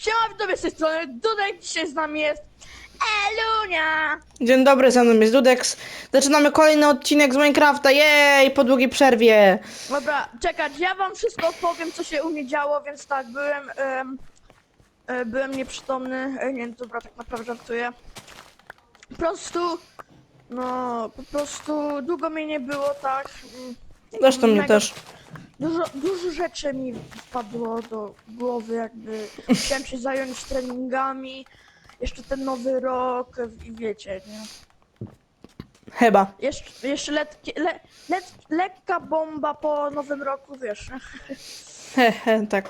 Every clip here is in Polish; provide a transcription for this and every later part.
Siema, widzowie z tej strony, Dudek dzisiaj z nami jest Elunia! Dzień dobry, ze mną jest Dudex. Zaczynamy kolejny odcinek z Minecrafta, jej, po długiej przerwie. Dobra, czekać, ja wam wszystko opowiem, co się u mnie działo, więc tak, byłem, em, e, byłem nieprzytomny, e, nie, dobra, tak naprawdę żartuję. Po prostu, no, po prostu długo mnie nie było, tak. mm, Zresztą mnie mega- też. Dużo, dużo rzeczy mi wpadło do głowy, jakby chciałem się zająć treningami, jeszcze ten nowy rok i wiecie, nie? Chyba. Jeszcze, jeszcze letkie, le, lekka bomba po nowym roku, wiesz. Hehe, tak.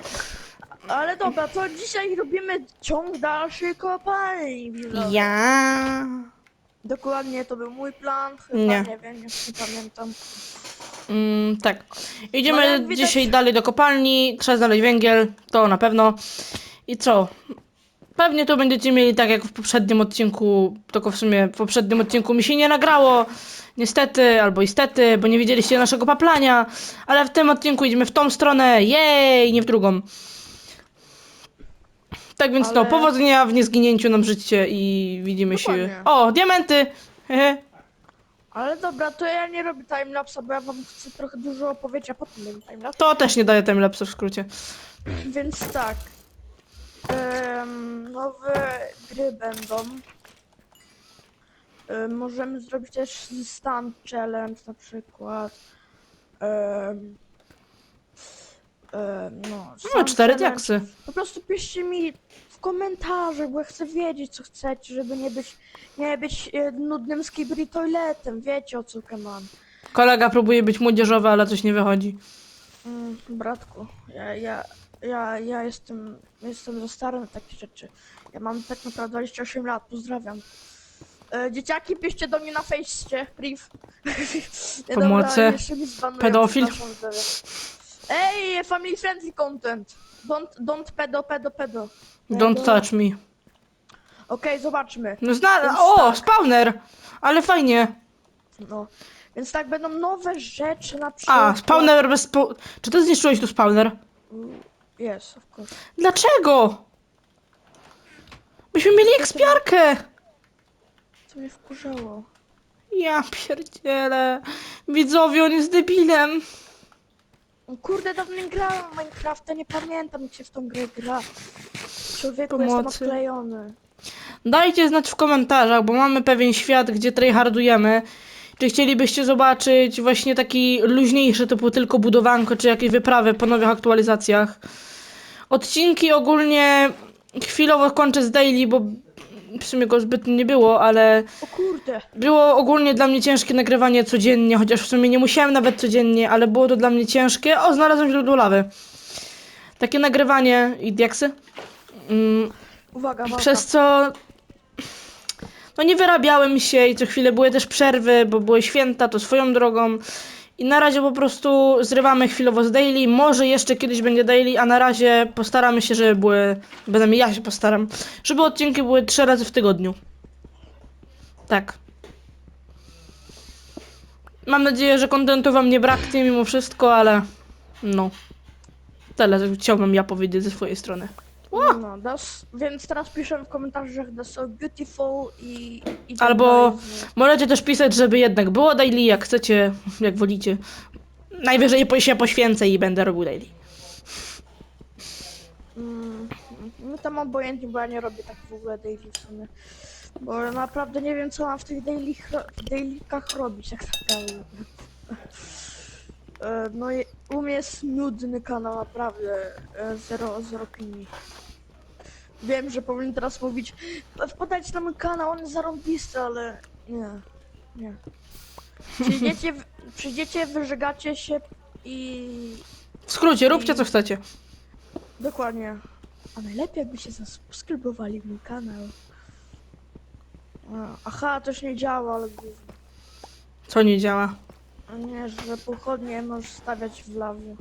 Ale dobra, to dzisiaj robimy ciąg dalszy kopalni. widzowie. Ja. Dokładnie, to był mój plan, chyba, Nie. nie, wiem, nie, nie pamiętam. Mm, tak. No, Idziemy jak widać- dzisiaj dalej do kopalni, trzeba znaleźć węgiel, to na pewno. I co? Pewnie to będziecie mieli tak jak w poprzednim odcinku, tylko w sumie w poprzednim odcinku mi się nie nagrało. Niestety, albo istety, bo nie widzieliście naszego paplania, ale w tym odcinku idziemy w tą stronę, jej, nie w drugą. Tak więc no, Ale- powodzenia w niezginięciu nam życie i widzimy się. Dokładnie. O, diamenty! Hehe. Ale dobra, to ja nie robię timelapsa, bo ja wam chcę trochę dużo opowiedzieć, a potem będzie timelapse. To też nie daje timelapse w skrócie. Więc tak. Em, nowe gry będą. Em, możemy zrobić też stand challenge na przykład. Em, em, no, No, stand cztery diaksy. Po prostu piszcie mi w komentarzach, bo ja chcę wiedzieć co chcecie, żeby nie być, nie być e, nudnym skibri toiletem. Wiecie o co mam. Kolega próbuje być młodzieżowy, ale coś nie wychodzi. Mm, bratku, ja, ja, ja, ja jestem, jestem za stary na takie rzeczy. Ja mam tak naprawdę 28 lat, pozdrawiam. E, dzieciaki, piszcie do mnie na fejście, priv. Pomocy. Pedofil. Ej, family friendly content. Don't, don't pedo, pedo, pedo. Don't touch me. Okej, zobaczmy. No zna... Więc O, tak. spawner! Ale fajnie. No. Więc tak, będą nowe rzeczy na przykład. A, spawner bez spo... Czy ty zniszczyłeś tu spawner? Jest, of course. Dlaczego? Byśmy mieli ekspiarkę! Co mnie wkurzało. Ja pierdzielę. Widzowie, on jest debilem. Kurde, dawno nie grałem w Minecrafta, nie pamiętam jak się w tą grę gra. Człowieku, Pomocy. jestem odklejony. Dajcie znać w komentarzach, bo mamy pewien świat, gdzie tryhardujemy. Czy chcielibyście zobaczyć właśnie taki luźniejszy, typu tylko budowanko, czy jakieś wyprawy po nowych aktualizacjach? Odcinki ogólnie chwilowo kończę z daily, bo w sumie go zbytnio nie było, ale O kurde, było ogólnie dla mnie ciężkie nagrywanie codziennie, chociaż w sumie nie musiałem nawet codziennie, ale było to dla mnie ciężkie. O, znalazłem źródło lawy. Takie nagrywanie i diaksy. Mm, uwaga, walka. przez co no nie wyrabiałem się i co chwilę były też przerwy, bo były święta, to swoją drogą. I na razie po prostu zrywamy chwilowo z daily. Może jeszcze kiedyś będzie daily, a na razie postaramy się, żeby były. Będę ja się postaram, żeby odcinki były trzy razy w tygodniu. Tak. Mam nadzieję, że kontentu wam nie braknie mimo wszystko, ale no. Tyle chciałbym ja powiedzieć ze swojej strony. No, das, więc teraz piszę w komentarzach that's so beautiful i... i Albo dalej możecie też pisać, żeby jednak było daily, jak chcecie, jak wolicie. Najwyżej po- się poświęcę i będę robił daily. Mm, no tam obojętnie, bo ja nie robię tak w ogóle daily w sumie. Bo naprawdę nie wiem co mam w tych daily, w dailikach robić, jak tak dalej. E, No i u mnie jest nudny kanał, naprawdę. e, Zero, zero opinii. Wiem, że powinien teraz mówić wpadajcie na mój kanał, on jest zarąbisty, ale nie, nie. Przyjdziecie, w- przyjdziecie, wyżegacie się i W skrócie, róbcie co chcecie. Dokładnie. A najlepiej jakby się zasubskrybowali mój kanał. A, Aha, to już nie działa, ale gówno. Co nie działa. A Nie, że pochodnie możesz stawiać w lawie.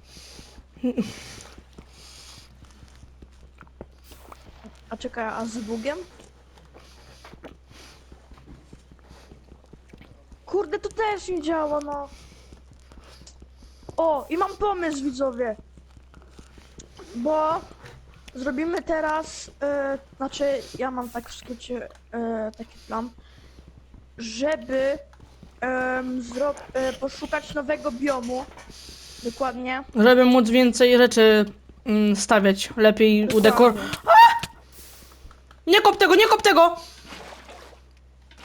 A czekaj, a z Bugiem? Kurde, to też nie działa, no. O, i mam pomysł, widzowie. Bo Zrobimy teraz, e, znaczy ja mam tak w skrócie e, taki plan, żeby em, zro, e, poszukać nowego biomu. Dokładnie. Żeby móc więcej rzeczy mm, stawiać. Lepiej udekor... Nie kop tego, nie kop tego!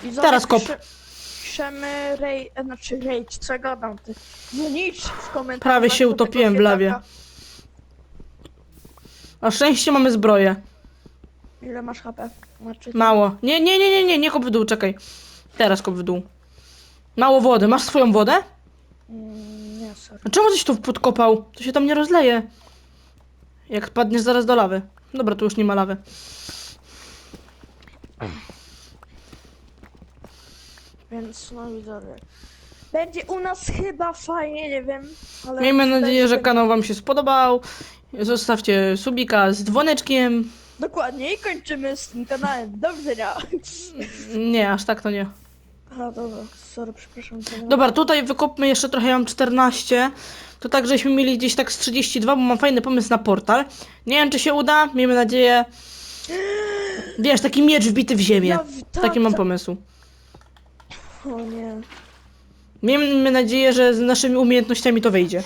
I Teraz kop. pisze- Piszemy rej, e, znaczy rage, co ja gadam ty. No nic w komentarzach. Prawie się do tego utopiłem w lawie. Na szczęście mamy zbroję. Ile masz HP? Znaczy, Mało. Nie, nie, nie, nie, nie, nie kop w dół, czekaj. Teraz kop w dół. Mało wody. Masz swoją wodę? Mm, nie, sorry. A czemu coś tu podkopał? To się tam nie rozleje. Jak padniesz zaraz do lawy. Dobra, tu już nie ma lawy. Więc no widzowie. Będzie u nas chyba fajnie, nie wiem, ale... Miejmy nadzieję, że kanał wam się spodobał. Zostawcie subika z dzwoneczkiem. Dokładnie i kończymy z tym kanałem. Do widzenia. Nie, aż tak to nie. A dobra, sorry, przepraszam. Dobra, tutaj wykopmy jeszcze trochę, ja mam 14. To tak, żeśmy mieli gdzieś tak z 32, bo mam fajny pomysł na portal. Nie wiem, czy się uda, miejmy nadzieję. Wiesz, taki miecz wbity w ziemię. W- tak, Taki mam tak. pomysł. O nie. Miejmy nadzieję, że z naszymi umiejętnościami to wyjdzie.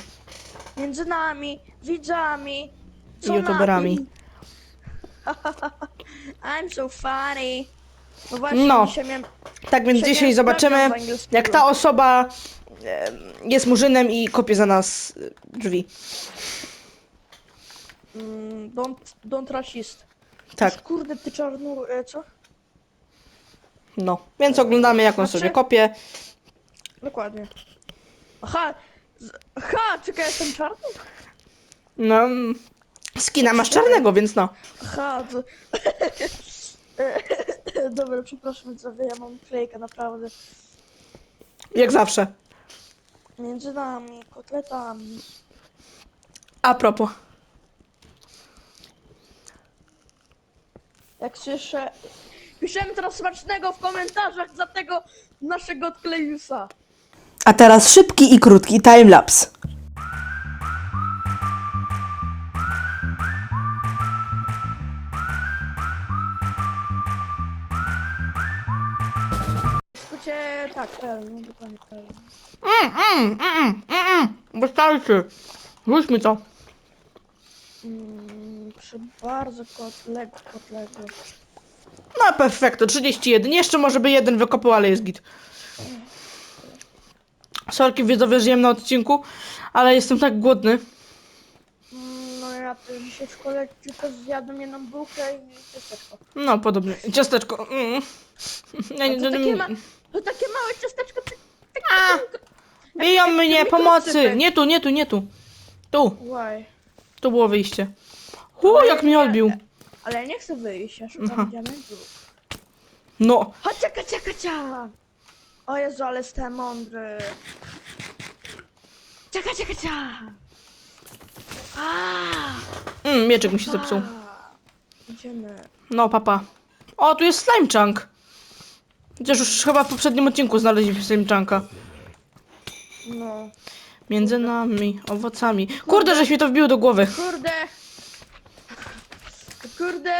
Między nami, widzami, co YouTuberami. I'm so funny. No właśnie, No. dzisiaj miałem... Tak więc Dzisiaj zobaczymy, z jak ta osoba e, jest murzynem i kopie za nas e, drzwi. Mm, don't, don't rasist. Tak, Kurde, ty czarnu... E, co? no. Więc oglądamy, jak on Znaczy- sobie kopie. Dokładnie. Aha! Z... Aha, czekaj, jestem czarny? No, mm, skina masz czarnego, więc no. Aha, to... Dobra, przepraszam, co ja mam klejkę, naprawdę. Jak zawsze. Między nami, kotletami. A propos. Jak słyszę... Piszemy teraz smacznego w komentarzach dla tego naszego odklejusa. A teraz szybki i krótki timelapse. Skrócie, tak, pełen, no dokładnie pełen. Mm, mm, mm, mm, mm. Wystarczy. Rzuć mi to. Mm, przy bardzo kotlego, kotlego. No perfekto, 31. Jeszcze może by jeden wykopał, ale jest git. Sorki widzowie, żyję na odcinku, ale jestem tak głodny. Mm, No ja też dzisiaj w szkole tylko zjadłem jedną bułkę i ciasteczko. No, podobnie. Ciasteczko. Mm. Ja nie- To takie, ma, to takie małe ciasteczko. tak- tak- A! Biją mnie, pomocy! Nie tu, nie tu, nie tu. Tu, Why? tu było wyjście. Hu, jak mnie odbił. Ale ja nie chcę wyjść, ja Aha. szukam. No, Chodźcie, kacia, kacia! O Jezu, ale jestem mądry. Czeka, czeka, czeka! mm, mieczek mi się zepsuł. Idziemy. No, papa. O, tu jest slime chunk. Chociaż już chyba w poprzednim odcinku znaleźliśmy slime chunka. No. Między nami, owocami. Kurde, żeś mi to wbił do głowy. Kurde! Kurde!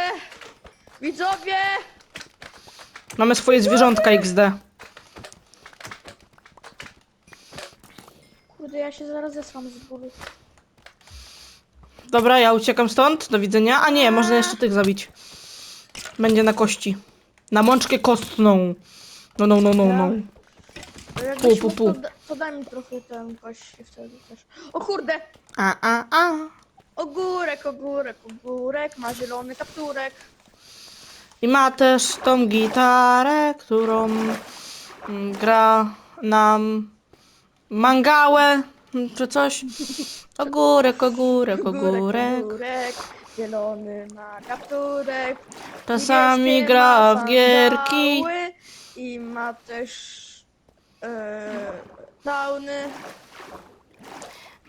Widzowie! Mamy swoje zwierzątka XD. Kurde, ja się zaraz zesłam z głowy. Dobra, ja uciekam stąd. Do widzenia. A nie, można jeszcze tych zabić. Będzie na kości. Na mączkę kostną. No, no, no, no, no. To jakbyś Pu, pu, mógł, pu. To, da- to daj mi trochę ten kości wtedy też. O kurde! A, a, a. Ogórek, ogórek, ogórek, ma zielony kapturek. I ma też tą gitarę, którą mm, gra nam mangałę, mm, czy coś. Ogórek, ogórek, ogórek. ogórek, zielony ma kapturek. Czasami gra ma w gierki. sandały I ma też e, tauny.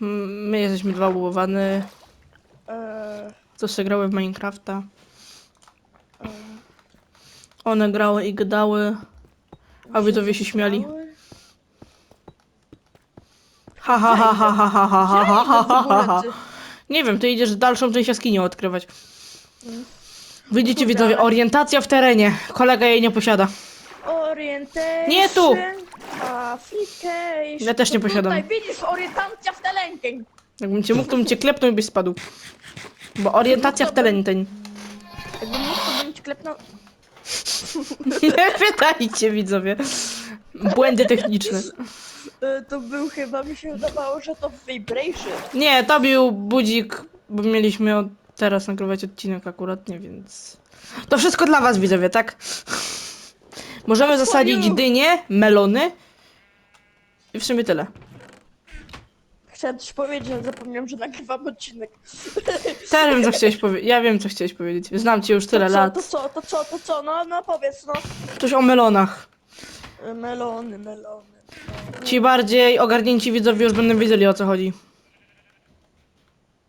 Mm, My jesteśmy dwa błowany, E, co się grały w Minecrafta. e, One grały i gadały, a widzowie się śmiali. sandały. Ha ha ha ha ha ha ha ha ha ha ha ha ha. Gdzie Nie wiem, ty idziesz dalszą część jaskini odkrywać. Widzicie Kurde, widzowie, orientacja w terenie. Kolega jej nie posiada. Orientation. Nie tu. Application. Ja też nie To posiadam. Tutaj widzisz, orientacja w telenkę. Jakbym cię mógł, to bym cię klepnął i byś spadł. Bo orientacja w telenteń. Jakbym mógł, to bym ci klepnął. Nie pytajcie widzowie. Błędy techniczne. E, To był chyba, mi się wydawało, że to vibration. Nie, to był budzik, bo mieliśmy od teraz nagrywać odcinek akurat, nie więc. To wszystko dla was widzowie, tak? Możemy zasadzić you. dynie, melony. I w sumie tyle. Chciałem coś powiedzieć, ale zapomniałem, że nagrywam odcinek. Teraz wiem, co chciałeś powiedzieć. Ja wiem, co chciałeś powiedzieć. Znam cię już tyle to co, lat. To co, to co, to co? No, no powiedz, no. Coś o melonach. E, Melony, melony. Ci bardziej ogarnięci widzowie już będą wiedzieli o co chodzi.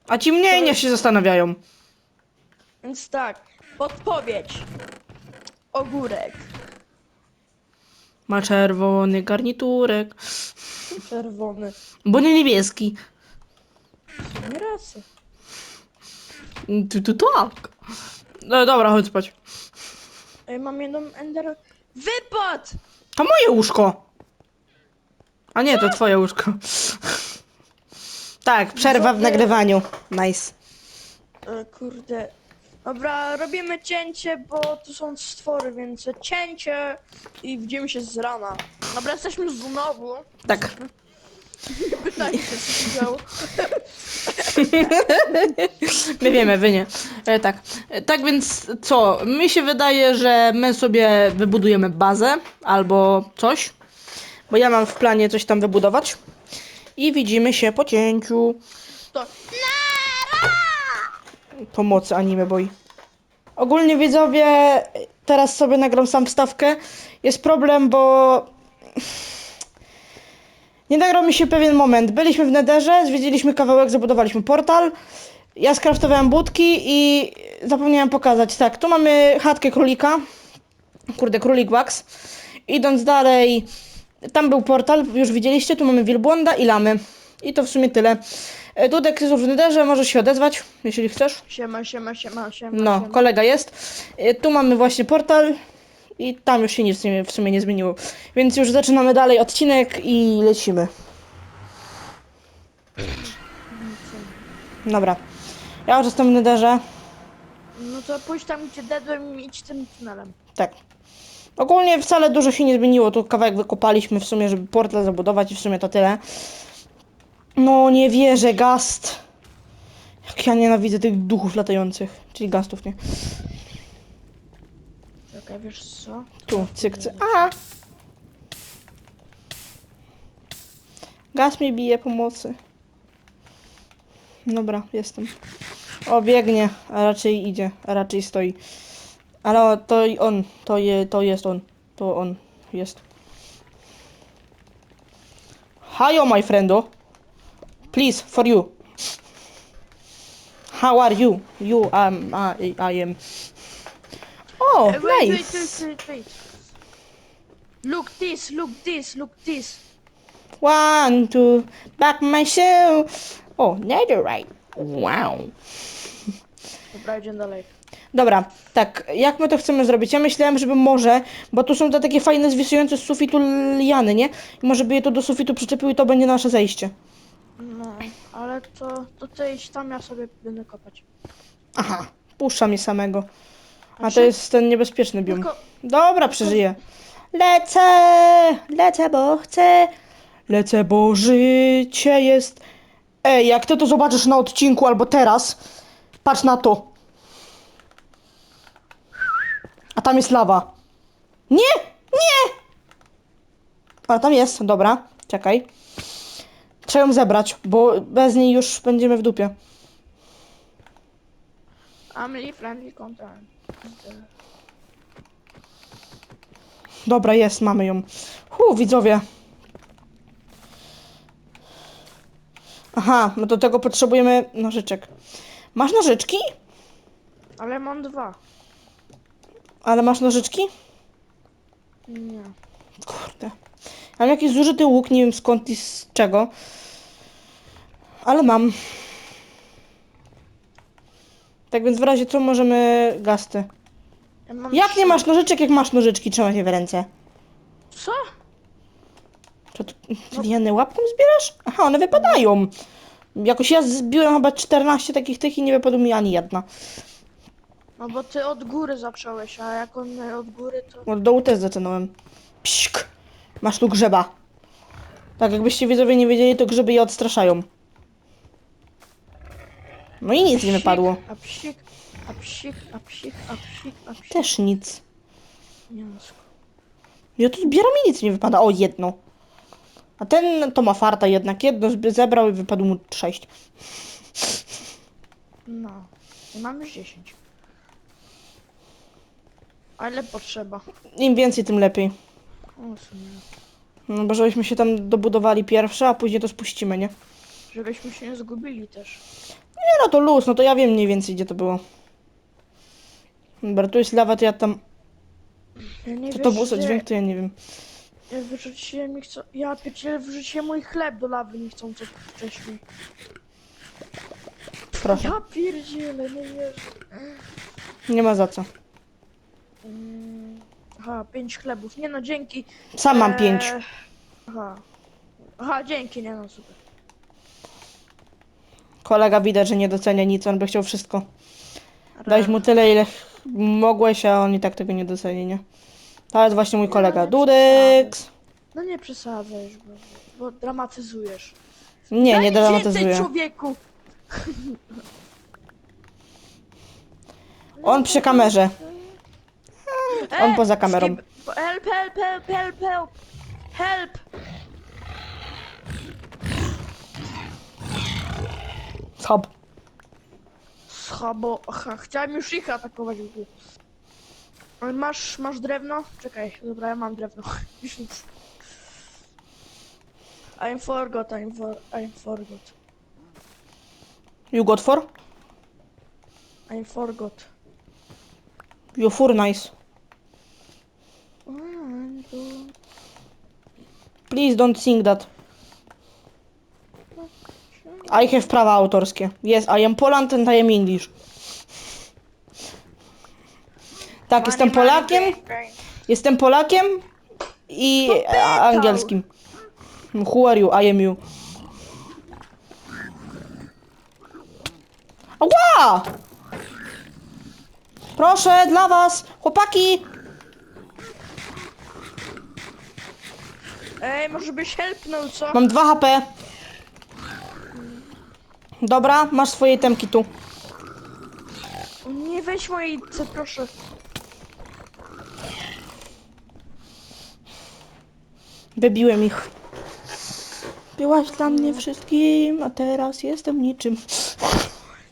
A ci mniej niech się zastanawiają. Więc tak, podpowiedź. Ogórek. Ma czerwony garniturek. Czerwony. Bo nie niebieski. Nie rasy. Tu, tu tak. No dobra, chodź spać. Mam jedną ender... Wypad! To moje łóżko. A nie, to twoje łóżko. Tak, przerwa w nagrywaniu. Nice. E, kurde. Dobra, robimy cięcie, bo tu są stwory, więc cięcie i widzimy się z rana. Dobra, jesteśmy znowu. Tak. Nie pytajcie, co się działo. My wiemy, wy nie. E, tak. E, tak więc co? Mi się wydaje, że my sobie wybudujemy bazę albo coś. Bo ja mam w planie coś tam wybudować. I widzimy się po cięciu. To... Pomocy anime boy. Ogólnie widzowie, teraz sobie nagram sam wstawkę. Jest problem, bo nie nagrał mi się pewien moment. Byliśmy w Nederze, zwiedziliśmy kawałek, zabudowaliśmy portal. Ja skraftowałem budki i zapomniałem pokazać. Tak, tu mamy chatkę królika. Kurde, królik wax. Idąc dalej, tam był portal, już widzieliście, tu mamy wielbłąda i lamy. I to w sumie tyle. E, Dudek jest już w Nederze, możesz się odezwać, jeśli chcesz. Siema, siema, siema, siema. No, siema. kolega jest. E, Tu mamy właśnie portal i tam już się nic nie- w sumie nie zmieniło. Więc już zaczynamy dalej odcinek i lecimy. Dobra. Ja już jestem w Nederze. No to pójdź tam, gdzie dedłem i idź tym tunelem. Tak. Ogólnie wcale dużo się nie zmieniło. Tu kawałek wykopaliśmy w sumie, żeby portal zabudować i w sumie to tyle. No nie wierzę, gast. Jak ja nienawidzę tych duchów latających. Czyli gastów, nie? Czekaj, wiesz co? Tu, cyk, cyk. A! Gaz mnie bije pomocy. Dobra, jestem. O, biegnie, a raczej idzie, a raczej stoi. Ale o, to i on, to, je, to jest on. To on jest. Hiyo, my friendo. Please, for you. How are you? You, um, I, I am. Oh, Ej, wait, nice. wait, wait, wait, wait. Look this, look this, look this. One, two, back my shoe. O, netherite. Wow. Dobra, idziemy dalej. Dobra, tak, jak my to chcemy zrobić? Ja myślałem, żeby może, bo tu są te takie fajne zwisujące z sufitu liany, nie? I może by je tu do sufitu przyczepiły i to będzie nasze zejście. No, ale to, to ty idź tam, ja sobie będę kopać. Aha, puszcza mnie samego. A to Znaczy- jest ten niebezpieczny biom. Tylko, Dobra, przeżyję. Lecę, lecę, bo chcę. Lecę, bo życie jest. Ej, jak ty to zobaczysz na odcinku albo teraz, patrz na to. A tam jest lawa. Nie, nie! A tam jest, dobra, czekaj. Trzeba ją zebrać, bo bez niej już będziemy w dupie. family friendly content. Dobra, jest, mamy ją. Hu, widzowie. Aha, no do tego potrzebujemy nożyczek. Masz nożyczki? Ale mam dwa. Ale masz nożyczki? Nie. Kurde. Mam jakiś zużyty łuk, nie wiem skąd i z czego. Ale mam. Tak więc w razie co możemy gasty. Ja mam Jak nie trzy. masz nożyczek, jak masz nożyczki, trzyma się w ręce. Co? Czy ty liany łapką zbierasz? Aha, one wypadają. Jakoś ja zbiłem chyba 14 takich tych i nie wypadł mi ani jedna. No bo ty od góry zacząłeś, a jak on od góry to... Od dołu też zaczynałem. Psik! Masz tu grzeba. Tak, jakbyście widzowie nie wiedzieli, to grzyby je odstraszają. No i nic nie wypadło. A psik, a psik, a psik, a psik, a psik. Też nic. Nie Ja tu zbieram i nic nie wypada. O, jedno. A ten to ma farta jednak. Jedno zebrał i wypadło mu sześć. no. I mam już 10. A ile potrzeba? Im więcej, tym lepiej. O, w sumie. No bo żebyśmy się tam dobudowali pierwsze, a później to spuścimy, nie? Żebyśmy się nie zgubili też. Nie no, to luz, no to ja wiem mniej więcej, gdzie to było. Dobra, tu jest lawa, to ja tam... Ja nie To to było za że- dźwięk, to ja nie wiem. Ja wyrzuciłem ich co... Ja pierdzielę, wyrzuciłem mój chleb do lawy niechcąco wcześniej. Proszę. Ja pierdzielę, nie wierzę. Nie ma za co. Mm, Aha, pięć chlebów. Nie no, dzięki. Sam mam Eee, pięć. Aha. Aha, dzięki, nie no, super. Kolega widać, że nie docenia nic, on by chciał wszystko. Dałeś mu tyle, ile ch- mogłeś, a on i tak tego nie doceni, nie? To jest właśnie mój kolega. Dudyks! No nie przesadzaj bo, bo dramatyzujesz. Nie, Daj nie mi więcej, dramatyzuję. człowieku! On przy kamerze. On E, poza kamerą. skip- Help, help, help, help, help! Help! Schab. Schabo, aha, chciałem już ich atakować. w ogóle. Ale Masz, masz drewno? Czekaj, dobra, ja mam drewno. Już nic. I'm forgot, I'm, for, I'm forgot. You got for? I'm forgot. You for nice. Please don't sing that. I have prawa autorskie. Yes, I am Poland and I am English. Tak, jestem Polakiem, jestem Polakiem i angielskim. Who are you? I am you. Ała! Proszę, dla was, chłopaki! Ej, może byś helpnął, co? Mam 2 HP. Dobra, masz swoje temki tu. Nie weź mojej C, proszę. Wybiłem ich. Byłaś dla mnie wszystkim, a teraz jestem niczym.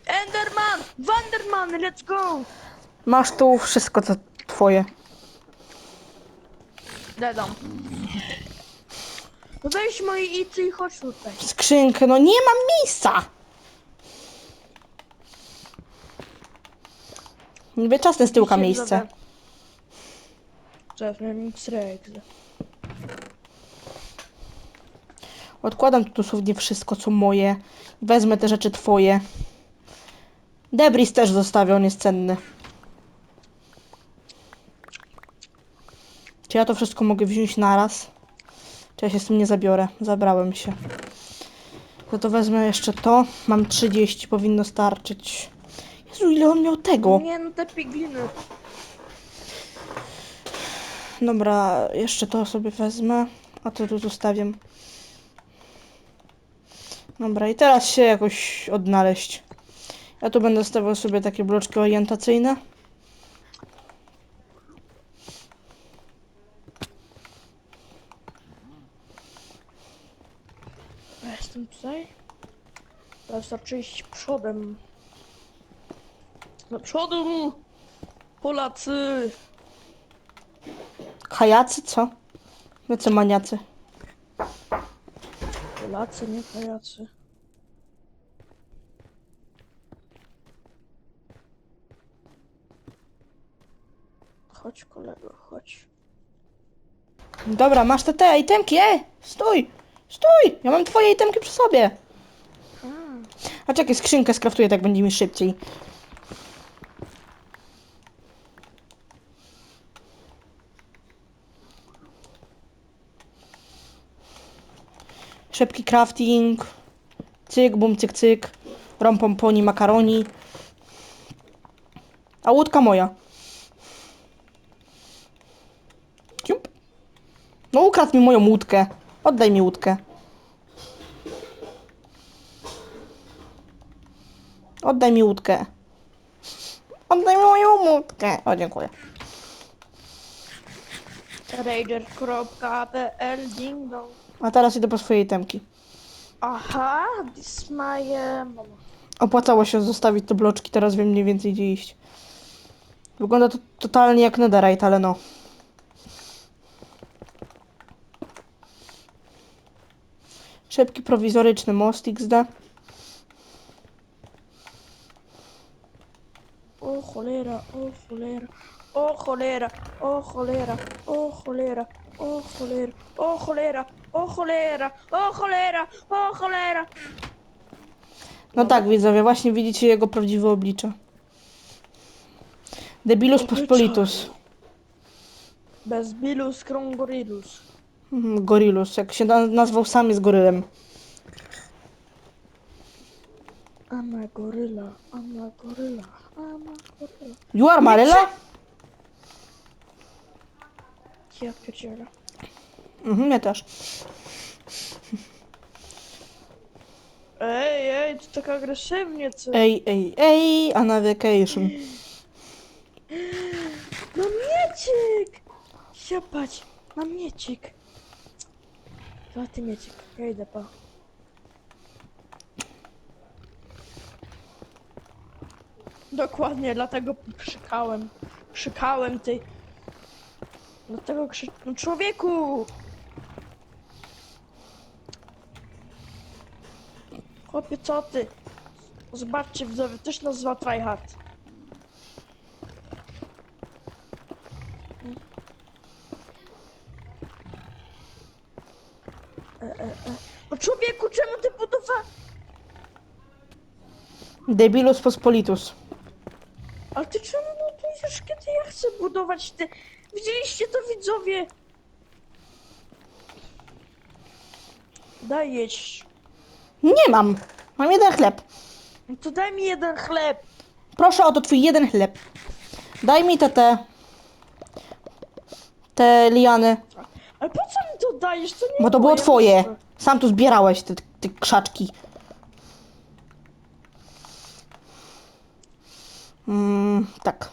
Enderman! Wanderman, let's go! Masz tu wszystko, co twoje. Dedam. No weź moje ity i chodź tutaj. Skrzynkę, no nie mam miejsca! Niby czasne z tyłka miejsce. miałem X-ray. Odkładam tu dosłownie wszystko, co moje. Wezmę te rzeczy twoje. Debris też zostawię, on jest cenny. Czy ja to wszystko mogę wziąć naraz? Czy ja się z tym nie zabiorę? Zabrałem się. No to wezmę jeszcze to. Mam 30, powinno starczyć. Jezu, ile on miał tego? Nie no, te pigliny. Dobra, jeszcze to sobie wezmę, a to tu zostawię. Dobra, i teraz się jakoś odnaleźć. Ja tu będę stawiał sobie takie bloczki orientacyjne. Ja jestem tutaj. Teraz wystarczy iść przodem. Do przodu! Polacy! Kajacy, co? No co maniacy? Polacy, nie pajacy. Chodź kolego, chodź. Dobra, masz te te itemki, e! Stój! Stój! Ja mam twoje itemki przy sobie. A czekaj, skrzynkę skraftuję, tak będzie mi szybciej. Szybki crafting. Cyk, bum, cyk, cyk. Rompomponi, makaroni. A łódka moja. Ciup. No ukradł mi moją łódkę. Oddaj mi łódkę. Oddaj mi łódkę. Oddaj mi moją łódkę. O, dziękuję. Raider.pl ding dong. A teraz idę po swoje itemki. Aha, this my uh, mama. Opłacało się zostawić te bloczki, teraz wiem mniej więcej gdzie iść. Wygląda to totalnie jak netherite, ale no. Szybki, prowizoryczny most XD. O cholera, o cholera, o cholera, o cholera, o cholera, o cholera, o cholera, o cholera, o cholera, o cholera. No tak, widzowie, właśnie widzicie jego prawdziwe oblicze. Debilus pospolitus. Bez bilus. Mhm, Gorilus, jak się na- nazwał sam jest gorylem. Ama goryla, ama goryla, ama goryla. You are Maryla? Ja pierdzielę. Mhm, mnie też. Ej, ej, to tak agresywnie, co? Ej, ej, ej, a na vacation. No miecik! Siapać, mam miecik. To ty miecik, ja idę pa. Dokładnie, dlatego krzykałem. Krzykałem ty. Dlatego krzy... No człowieku! Chłopie, co ty? Zobaczcie, widzowie, też nazywa tryhard. No człowieku, czemu ty budowa... Debilus pospolitus. Ale ty czemu budujesz, kiedy ja chcę budować te... Widzieliście to, widzowie? Daj jeść. Nie mam. Mam jeden chleb. No to daj mi jeden chleb. Proszę o to twój jeden chleb. Daj mi te te. Te liany. Ale po co mi to dajesz? To nie Bo to było moje. twoje. Sam tu zbierałeś te, te krzaczki. Mm, tak.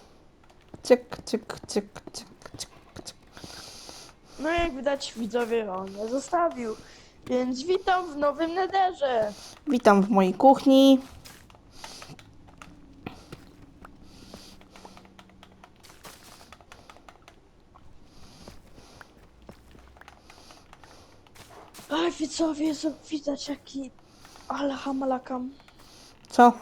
Cyk, cyk, cyk, cyk, cyk, cyk. No jak widać, widzowie, on nie zostawił. Więc witam w nowym nederze. Witam w mojej kuchni. Ach, widzowie, z- widać jaki... Ale hamalakam. Co?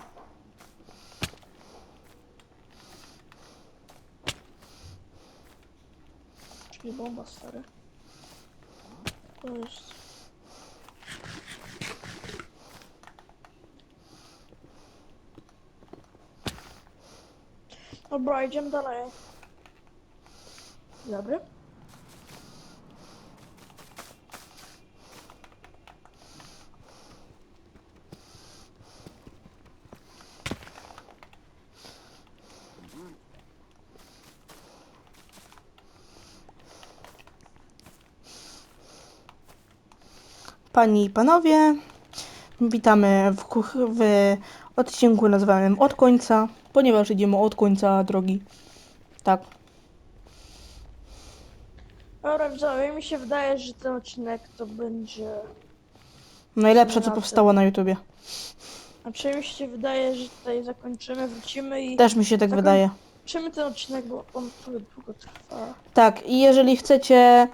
Czyli bomba, stary. To jest... Dobra, idziemy dalej. Dobry. Panie i panowie, witamy w, w odcinku nazwanym Od końca, ponieważ idziemy od końca drogi. Tak. Dobra, widzowie, mi się wydaje, że ten odcinek to będzie... Najlepsze, co powstało na YouTubie. A przynajmniej mi się wydaje, że tutaj zakończymy, wrócimy i... Też mi się tak wydaje. Kończymy ten odcinek, bo on trochę długo trwa. Tak, i jeżeli chcecie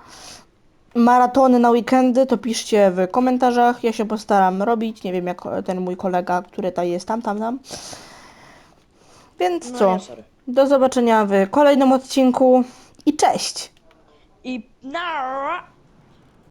maratony na weekendy, to piszcie w komentarzach. Ja się postaram robić. Nie wiem, jak ten mój kolega, który tutaj jest tam, tam, tam. Więc No co? sorry. Do zobaczenia w kolejnym odcinku i cześć! I na